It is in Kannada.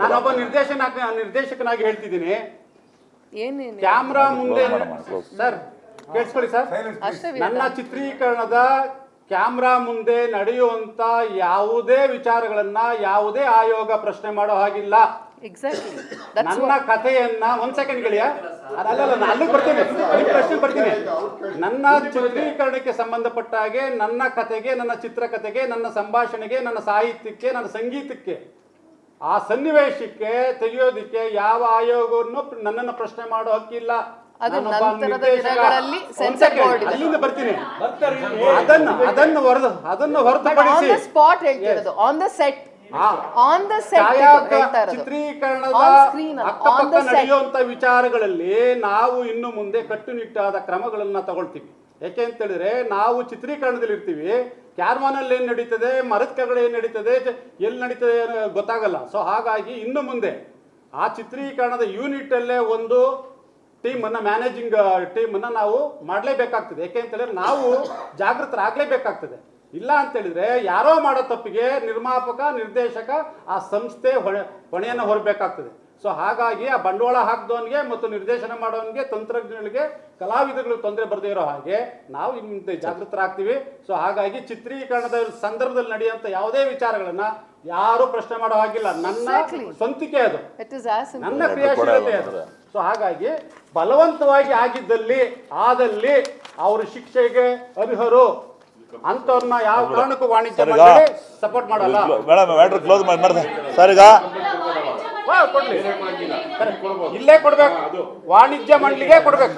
ನಾನೊಬ್ಬ ನಿರ್ದೇಶನ ನಿರ್ದೇಶಕನಾಗಿ ಹೇಳ್ತಿದ್ದೀನಿ. ಏನೇನು? ಕ್ಯಾಮ್ರಾ ಮುಂದೆ. ಸರ್ ಕೇಳಿಸ್ಕೊಳ್ಳಿ ಸರ್. ನನ್ನ ಚಿತ್ರೀಕರಣದ ಕ್ಯಾಮ್ರಾ ಮುಂದೆ ನಡೆಯುವಂತ ಯಾವುದೇ ವಿಚಾರಗಳನ್ನ ಯಾವುದೇ ಆಯೋಗ ಪ್ರಶ್ನೆ ಮಾಡೋ ಹಾಗಿಲ್ಲ. ಎಕ್ಸಾಕ್ಟ್ಲಿ ನನ್ನ ಕಥೆಯನ್ನ ಒಂದ್ ಸೆಕೆಂಡ್ ಗಳಿಯ. ಅದಲ್ಲ ನಾನು ಅಲ್ಲಿಗೆ ಬರ್ತೀನಿ. ಪ್ರಶ್ನೆ ಬರ್ತೀನಿ. ನನ್ನ ಚಿತ್ರೀಕರಣಕ್ಕೆ ಸಂಬಂಧಪಟ್ಟ ಹಾಗೆ ನನ್ನ ಕಥೆಗೆ ನನ್ನ ಚಿತ್ರಕಥೆಗೆ ನನ್ನ ಸಂಭಾಷಣೆಗೆ ನನ್ನ ಸಾಹಿತ್ಯಕ್ಕೆ ನನ್ನ ಸಂಗೀತಕ್ಕೆ ಆ ಸನ್ನಿವೇಶಕ್ಕೆ ತೆಗೆಯೋದಿಕ್ಕೆ ಯಾವ ಆಯೋಗವನ್ನು ನನ್ನನ್ನು ಪ್ರಶ್ನೆ ಮಾಡೋ ಹಕ್ಕಿಲ್ಲ ಅದು ನಂತರದ. ದಿನಗಳಲ್ಲಿ censor ಇದೆ. ಅಲ್ಲಿಂದ ಬರ್ತೀನಿ ಅದನ್ನು ಅದನ್ನು ಹೊರದು ಅದನ್ನು ಆನ್ ಹೊರತುಪಡಿಸಿ ದ ಸ್ಪಾಟ್ ಹೇಳ್ತಿರೋದು ಆನ್ ದ ಸೆಟ್ ಆ. ಆನ್ ದ ಸೆಟ್ ಛಾಯಾಗ್ರ- ಹೇಳ್ತಾ ಇರೋದು ಚಿತ್ರೀಕರಣದ On screen ಅಲ್ಲ, on ಅಕ್ಕಪಕ್ಕ the set. ನಡೆಯುವಂತ ವಿಚಾರಗಳಲ್ಲಿ ನಾವು ಇನ್ನು ಮುಂದೆ ಕಟ್ಟುನಿಟ್ಟಾದ ಕ್ರಮಗಳನ್ನ ತಗೊಳ್ತೀವಿ ಯಾಕೆ ಅಂತ ಹೇಳಿದ್ರೆ ನಾವು ಚಿತ್ರೀಕರಣದಲ್ಲಿ ಇರ್ತೀವಿ ಕ್ಯಾರ್ಮಾನಲ್ಲಿ ಏನು ನಡೀತದೆ, ಮರದ ಏನ್ ನಡೀತದೆ ಎಲ್ಲಿ ನಡೀತದೆ ಗೊತ್ತಾಗಲ್ಲ. ಸೊ ಹಾಗಾಗಿ ಇನ್ನು ಮುಂದೆ ಆ ಚಿತ್ರೀಕರಣದ ಯೂನಿಟ್ ಅಲ್ಲೇ ಒಂದು ಟೀಮನ್ನು, ಮ್ಯಾನೇಜಿಂಗ್ ಟೀಮನ್ನು ನಾವು ಮಾಡಲೇಬೇಕಾಗ್ತದೆ. ಯಾಕೆ ಅಂತ ಹೇಳಿದ್ರೆ ನಾವು ಜಾಗೃತರಾಗಲೇಬೇಕಾಗ್ತದೆ. ಇಲ್ಲ ಅಂತ ಹೇಳಿದ್ರೆ ಯಾರೋ ಮಾಡೋ ತಪ್ಪಿಗೆ ನಿರ್ಮಾಪಕ, ನಿರ್ದೇಶಕ ಆ ಸಂಸ್ಥೆ ಹೊಣೆ, ಹೊಣೆಯನ್ನು ಹೊರಬೇಕಾಗ್ತದೆ. ಸೊ ಹಾಗಾಗಿ ಆ ಬಂಡವಾಳ ಹಾಕಿದವನಿಗೆ ಮತ್ತು ನಿರ್ದೇಶನ ಮಾಡೋನಿಗೆ ತಂತ್ರಜ್ಞರಿಗೆ ಕಲಾವಿದಗಳಿಗೆ ತೊಂದರೆ ಬರದೇ ಇರೋ ಹಾಗೆ ನಾವು ಇಂತ ಜಾಗೃತರಾಗ್ತೀವಿ. ಸೊ ಹಾಗಾಗಿ ಚಿತ್ರೀಕರಣದ ಸಂದರ್ಭದಲ್ಲಿ ನಡೆಯುವಂಥ ಯಾವುದೇ ವಿಚಾರಗಳನ್ನ ಯಾರು ಪ್ರಶ್ನೆ ಮಾಡೋ ಹಾಗಿಲ್ಲ. ನನ್ನ. ಸ್ವಂತಿಕೆ ಅದು. ನನ್ನ ಕ್ರಿಯಾಶೀಲತೆ ಅದು. ಸೊ ಹಾಗಾಗಿ ಬಲವಂತವಾಗಿ ಆಗಿದ್ದಲ್ಲಿ ಆದಲ್ಲಿ ಅವರು ಶಿಕ್ಷೆಗೆ ಅರ್ಹರು ಅಂತವ್ರನ್ನ ಯಾವ ಕಾರಣಕ್ಕೂ ವಾಣಿಜ್ಯ ಸಪೋರ್ಟ್ ಮಾಡಲ್ಲ. ಮೇಡಮ್ ಕ್ಲೋಸ್ ಮಾಡಿ ಸರ್ ಈಗ ಕೊಡ್ಲಿ. ಇಲ್ಲೇ ಕೊಡ್ಬೇಕು. ವಾಣಿಜ್ಯ ಮಂಡಳಿಗೆ ಕೊಡ್ಬೇಕು.